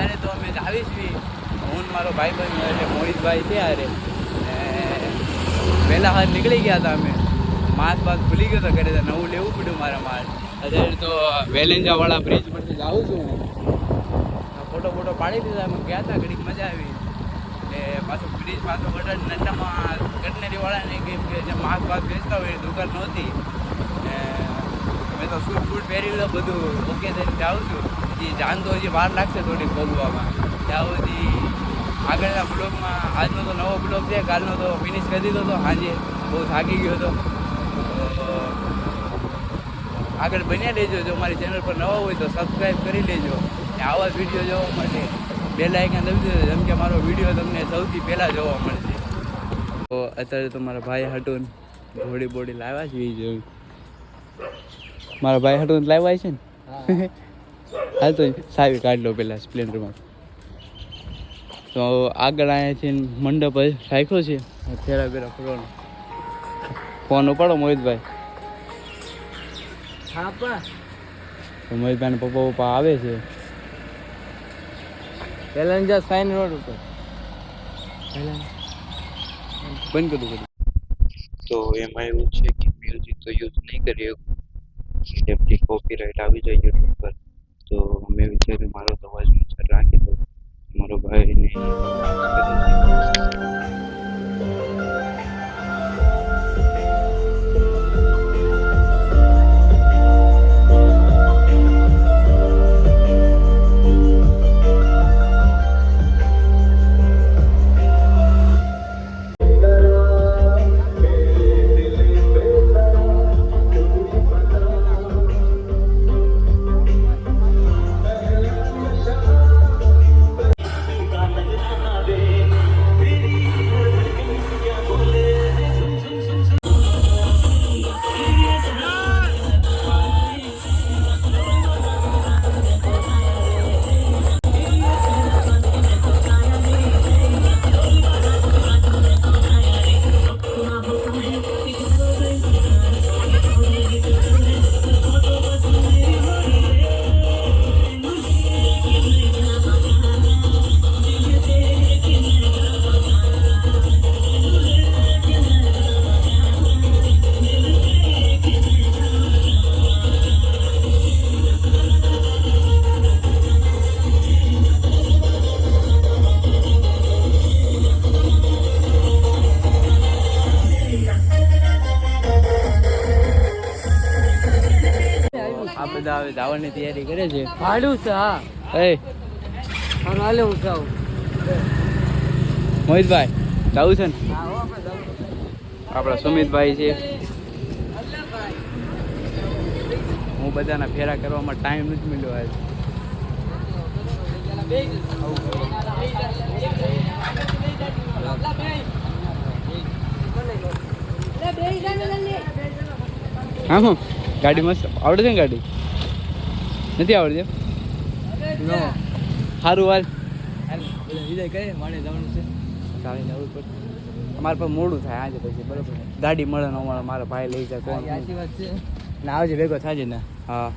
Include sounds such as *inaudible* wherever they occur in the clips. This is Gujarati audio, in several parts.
અત્યારે તો અમે આવી બી હું મારો ભાઈ બંધ એટલે મોહિતભાઈ છે અરે પહેલાં હાથ નીકળી ગયા હતા અમે. માસ્ક બાસ ભૂલી ગયો તો ઘરે તો નવું લેવું પડ્યું મારા માલ. અત્યારે તો વેલેન્જાવાળા બ્રિજ પરથી જાઉં છું હું. ફોટો ફોટો પાડી દીધા અમે ગયા હતા ઘડીક મજા આવી. એટલે પાછો બ્રિજ પાછો ગટર નંદામાં કટનેરીવાળાને કેમ કે જે માસ્ક બાસ વેચતા હોય દુકાન નહોતી. મેં તો સૂટ ફૂટ પહેરી બધું ઓકે થઈને જાઉં છું. હજી જાન તો હજી વાર લાગશે થોડી ભોગવામાં. ત્યાં સુધી આગળના બ્લોગમાં, આજનો તો નવો બ્લોગ છે, કાલનો તો ફિનિશ કરી દીધો હતો સાંજે બહુ થાકી ગયો હતો. આગળ બન્યા લેજો જો મારી ચેનલ પર નવા હોય તો સબસ્ક્રાઈબ કરી લેજો. ને આવા જ વીડિયો જોવા માટે બે લાઇકન દબી દેજો, જેમ કે મારો વીડિયો તમને સૌથી પહેલાં જોવા મળશે. તો અત્યારે તો મારા ભાઈ હટુન ઘોડી બોડી લાવ્યા છે એ જોયું મારા ભાઈ હટુન લાવ્યા છે ને? હાલ તો સારી કાઢ લો પેલા સ્પ્લેન્ડરમાં. તો આગળ અહીંયાથી મંડપ રાખ્યો છે. ફેરા ફેરા ફરવાનો. ફોન ઉપાડો મોહિતભાઈ. મોહિતભાઈ પપ્પા પપ્પા આવે છે. પહેલા સાઈન રોડ ઉપર. બંધ કરું કરું તો એમાં એવું છે કે મ્યુઝિક તો યુઝ નહીં કરી શકું જેમથી કોપીરાઇટ આવી જાય યુટ્યુબ મેં વિચાર્યું આ બધા હવે ધાવણની તૈયારી કરે છે. ભાડું છે હા. એ હાલે હું જાઉં. મોહિતભાઈ જવું છે ને? આપણા સુમિતભાઈ છે. હું બધાના ફેરા કરવામાં ટાઈમ નથી મળ્યો આજે. હા હા ગાડી મસ્ત. આવડે છે ને ગાડી? નથી આવડતી નો. સારું પડશે. અમારે પણ મોડું થાય આજે પછી બરોબર. ગાડી મળે ન મળે મારા ભાઈ લઈ જાય કોણ વાત ના આવજે ભેગો થાજે ને. હા.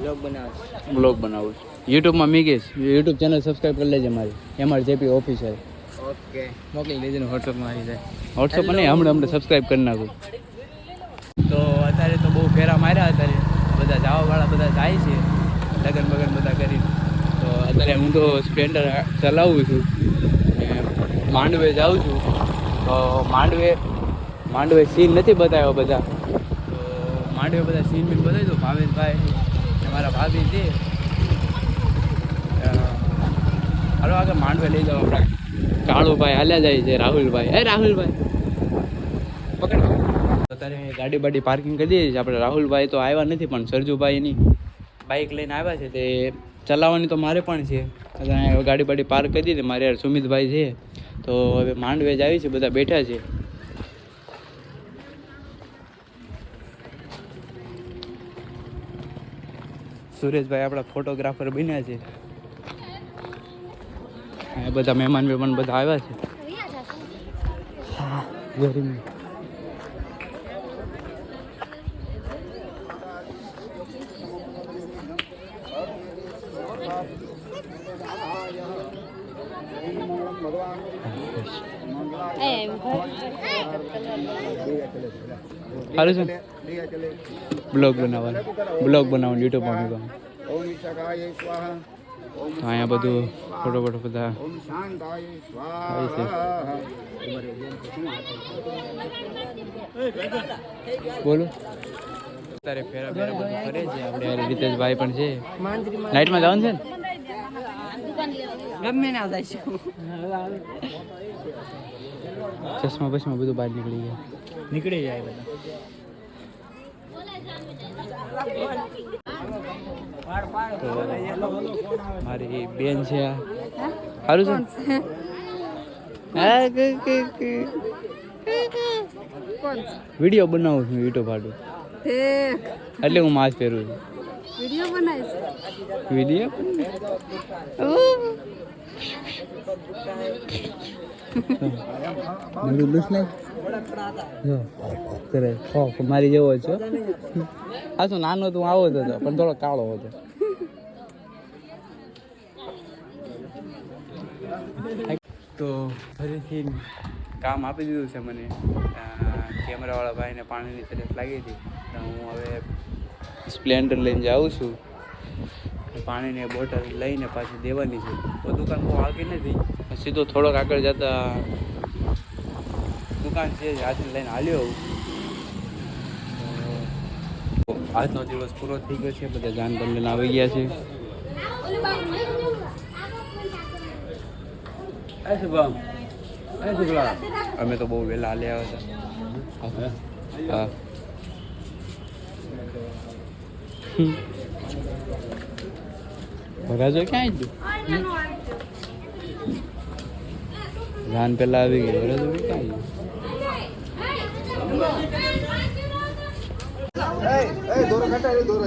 બ્લોગ બનાવે. બ્લોગ બનાવું યુટ્યુબમાં મીગીશ યુટ્યુબ ચેનલ સબસ્ક્રાઈબ કરી લેજે મારી. M R J P officer okay. મોકલી દેજે વોટ્સઅપમાં આવી જાય. વોટ્સઅપ નહીં હમણાં હમણાં સબસ્ક્રાઈબ કરી નાખું. તો અત્યારે તો બહુ ફેરા માર્યા અત્યારે. બધા જવાવાળા બધા જાય છે. લગન બગન બધા કરી. તો અત્યારે હું તો સ્પ્લેન્ડર ચલાવું છું. માંડવે જાઉં છું. તો માંડવે માંડવે સીન નથી બતાવ્યો બધા. તો માંડવે બધા સીન બીન બતાવી દો ભાવેશભાઈ મારા ભાભી છે. હાલો આગળ માંડવે લઈ જાઓ આપણે. કાળુભાઈ હાલ્યા જાય છે, રાહુલભાઈ. એ રાહુલભાઈ. પકડ. અત્યારે ગાડી બાડી પાર્કિંગ કરી દઈએ છે. આપણે રાહુલભાઈ તો આવ્યા નથી પણ સરજુભાઈની બાઇક લઈને આવ્યા છે. તે ચલાવવાની તો મારે પણ છે. અત્યારે ગાડી બાડી પાર્ક કરી દીધી. મારે યાર સુમિતભાઈ છે. તો હવે માંડવે જ આવી છે બધા બેઠા છે. સુરેશભાઈ આપણા ફોટોગ્રાફર બન્યા છે. બધા મહેમાન મહેમાન બધા આવ્યા છે. ગરમી સારું છે બ્લોગ બનાવવાનું. બ્લોગ બનાવવાનું યુટ્યુબમાં મૂકવાનું. અહીંયા બધું ફોટો ફોટો બધા બોલો. તારે ફેરા ફેરા બધું ફરે છે. આપણે રીતેશ રીતેશભાઈ પણ છે. નાઇટમાં જવાનું છે ને? ગમે ના જાય ચશ્મા બસમાં બધું બહાર નીકળી ગયા. નીકળી જાય બધા. મારી બેન છે આ. સારું છે વીડિયો બનાવું છું યુટ્યુબ હાટું. એટલે હું માસ્ક પહેરું છું. વીડિયો બનાવીશ વીડિયો? મારી જેવો છો. આ શું નાનો તું આવો હતો, પણ થોડો કાળો હતો. તો ફરીથી કામ આપી દીધું છે મને. કેમેરાવાળા ભાઈને પાણીની તરફ લાગી હતી. તો હું હવે સ્પ્લેન્ડર લઈને જાઉં છું. પાણીની બોટલ લઈને પાછી દેવાની છે. તો દુકાન બહુ આગળ નથી. સીધો થોડોક આગળ જતા દુકાન છે જ લઈને હાલ્યો. આજનો દિવસ પૂરો થઈ ગયો છે બધા જાન બંધન આવી ગયા છે. અમે તો બહુ વહેલા હાલ્યા હતા હા. ક્યાં ગયું જાન પેલા આવી ગઈ વરાજો બી ક્યાં ગયું એ દોરો.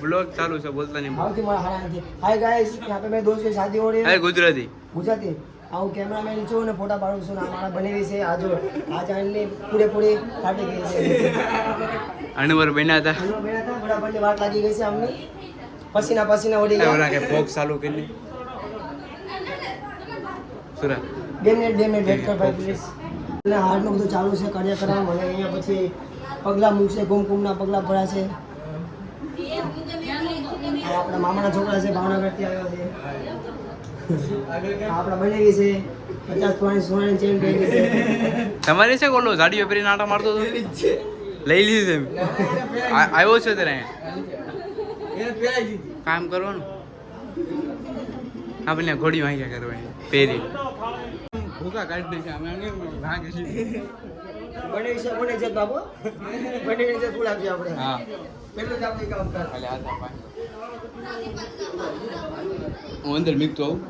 બ્લોગ ચાલુ છે બોલતા નહીં हाय गाइस यहाँ पे मेरे दोस्त की शादी हो रही એ है ગુજરાતી ગુજરાતી હું કેમેરામેન છું ને ફોટા પાડું છું ને અમારા બનેવી છે આજો આ ચેનલની પૂરેપૂરી ફાટી ગઈ છે અણવર બન્યા હતા હમણાં બેઠા હતા બરાબર ની વાત લાગી ગઈ છે અમને પસીના પસીના ઉડી એ ઓલા ગયા કે બોક્સ ચાલુ કરી સુરા બે મિનિટ બે મિનિટ વેટ કર ભાઈ પ્લીઝ એટલે હાર્ડનું બધું ચાલુ છે કર્યા કરા મને અહીંયા પછી પગલાં મૂકશે કુમકુમના પગલાં ભરાશે. આપણા મામાના છોકરા છે ભાવનગરથી આવ્યા છે. આ આપણા બનેવી છે પચાસ પોઈન્ટ સોનાની ચેન પહેરી છે. તમારે છે કોલો? જાડીઓ પહેરીને આટા મારતો હતો? લઈ લીધું છે આવ્યો છે ત્યારે કામ કરવાનું? આપણે ઘોડી વાંક્યા કરવાની. પહેરી. ભૂકા કાઢી નાખ્યા. અમે બને છે બને છે બાબો. બને છે ફૂલ આપીએ આપણે. હા. પેલું જ આપણે કામ કર. હું અંદર મીકતો આવું.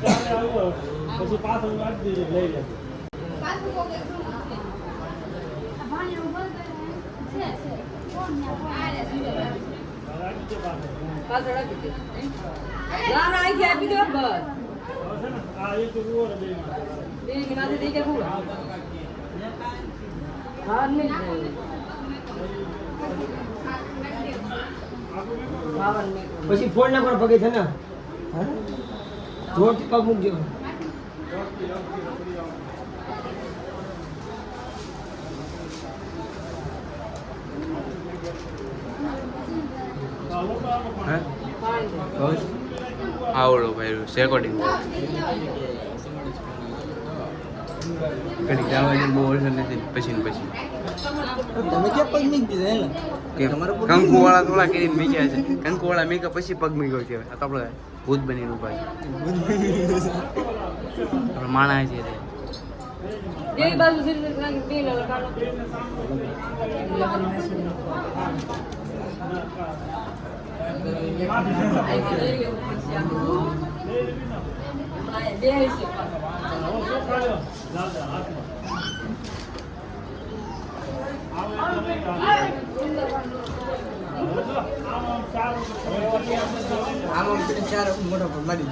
Thank you. ના ના અહીંથી આપી દો બસ બે ગિલાસ દઈ કે પૂરો હા નહીં બાવન મિનિટ પછી ફોન ના પણ પગે છે ને હા? જોરથી પગ મૂકજો હે આવડો ભાઈ રેકોર્ડિંગ કડી જવાની બહુ વર્ષ નથી પછી ને પછી. તમે ક્યાં પગ મૂકી દીધા કંકુ વાળા થોડા કરીને મૂક્યા છે. કંકુ વાળા મેકા પછી પગ મૂક્યો કહેવાય. આ તો આપણે ભૂત બની ઊભા છે. *laughs* માણા છે રે બે બાજુ આમાં ચાર મોટા મારી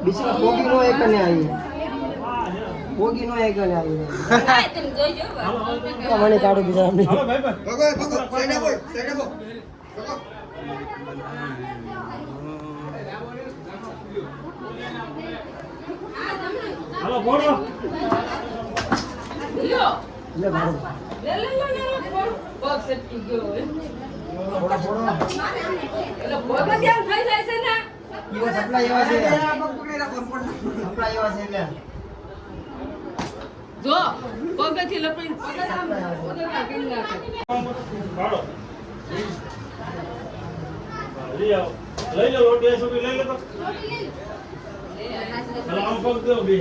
બીજી પોગી નો એક ને આવી પોગી નો એક ને આવી મને કાઢો બીજા અમને લ્યો. લે ભાડો. લે લે લે લે પગ સટકી ગયો હોય. થોડા થોડા એટલે પગ જ થઈ જાય છે ને. એવા સપ્લાય એવા છે. સપ્લાય એવા છે એટલે. જો પગથી લપડીને પગ જ આમ પગ જ આમ કરી નાખે લઈ લો રોટી છોકરી લઈ લે તો હાલો, આમ પગ દો બે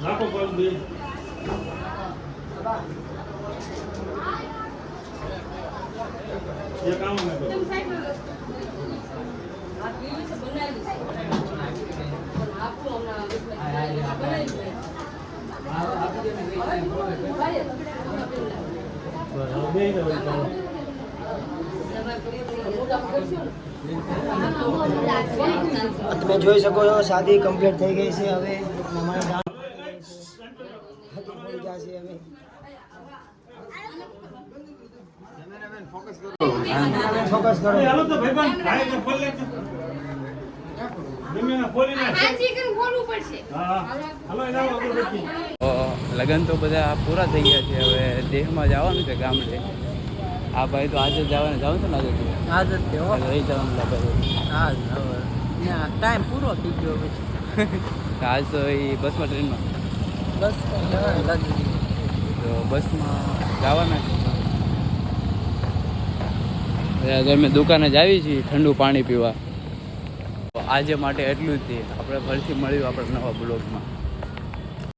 નાખો પગ બે એ કામ ન કરો આ પીવી છે બનાવી છે પણ તમે જોઈ શકો છો શાદી કમ્પ્લીટ થઈ ગઈ છે. હવે અમારે ડાન્સ પડી ગયા છે હવે. ફોકસ કરો. હાલો તો. લગ્ન તો બધા પૂરા થઈ ગયા છે. હવે દેહમાં જવાનું છે ગામડે. આ ભાઈ તો આજે જવાનું. જવું છે ને આજે? આજે જ રહી જવાનું લાગે આજ હવે. ત્યાં ટાઈમ પૂરો થઈ ગયો પછી આજ તો એ બસમાં ટ્રેનમાં? બસ તો બસમાં જવાના છે? મેં અમે દુકાને જ આવી છીએ ઠંડુ પાણી પીવા. આજે માટે એટલું જ તે. આપણે ફરીથી મળ્યું આપણા નવા બ્લોગમાં.